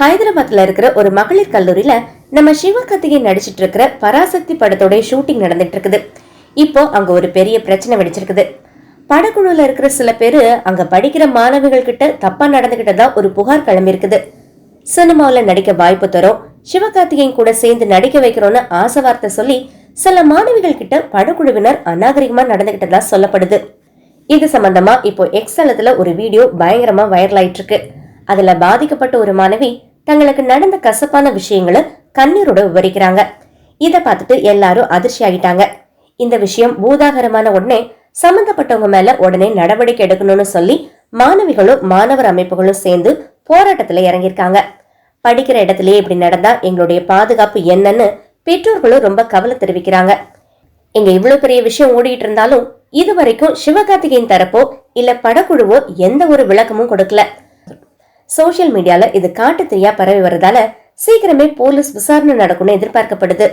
ஹைதராபாத்ல இருக்கிற ஒரு மகளிர் கல்லூரியில நம்ம சிவகார்த்திகேயன் நடிச்சிட்டு இருக்கிற பராசக்தி படத்தோட ஷூட்டிங் நடந்துட்டு இருக்குது. இப்போ அங்க ஒரு பெரிய பிரச்சனை வெடிச்சிருக்குது. படக்குழுல இருக்கிற சில பேரு அங்க படிக்கிற மாணவிகள் கிட்ட தப்பா நடந்துகிட்டதா ஒரு புகார் கிளம்பியிருக்குது. சினிமாவில் நடிக்க வாய்ப்பு தரோம். சிவகார்த்திகேயன் கூட சேர்ந்து நடிக்க வைக்கிறோம்னு ஆசை வார்த்தை சொல்லி சில மாணவிகள் கிட்ட படக்குழுவினர் அநாகரிகமா நடந்துகிட்டதா சொல்லப்படுது. இது சம்பந்தமா இப்போ எக்ஸ் தளத்துல ஒரு வீடியோ பயங்கரமா வைரல் ஆயிட்டு இருக்கு. அதுல பாதிக்கப்பட்ட ஒரு மாணவி தங்களுக்கு நடந்த கசப்பான விஷயங்களை கண்ணீரோட விவரிக்கிறாங்க. இத பார்த்துட்டு எல்லாரும் அதிர்ச்சி ஆகிட்டாங்க. இந்த விஷயம் பூதாகரமான உடனே சம்பந்தப்பட்டவங்க மேல உடனே நடவடிக்கை எடுக்கணும்னு சொல்லி மாணவிகளும் மாணவர் அமைப்புகளும் சேர்ந்து போராட்டத்துல இறங்கியிருக்காங்க. படிக்கிற இடத்துலயே இப்படி நடந்தா எங்களுடைய பாதுகாப்பு என்னன்னு பெற்றோர்களும் ரொம்ப கவலை தெரிவிக்கிறாங்க. இங்க இவ்வளவு பெரிய விஷயம் ஓடிட்டு இருந்தாலும் இது வரைக்கும் சிவகார்த்திகேயன் தரப்போ இல்ல படக்குழுவோ எந்த ஒரு விளக்கமும் கொடுக்கல. சோசியல் மீடியால இது காட்டு தீயா பரவி வரதால சீக்கிரமே போலீஸ் விசாரணை நடக்கும்னு எதிர்பார்க்கப்படுது.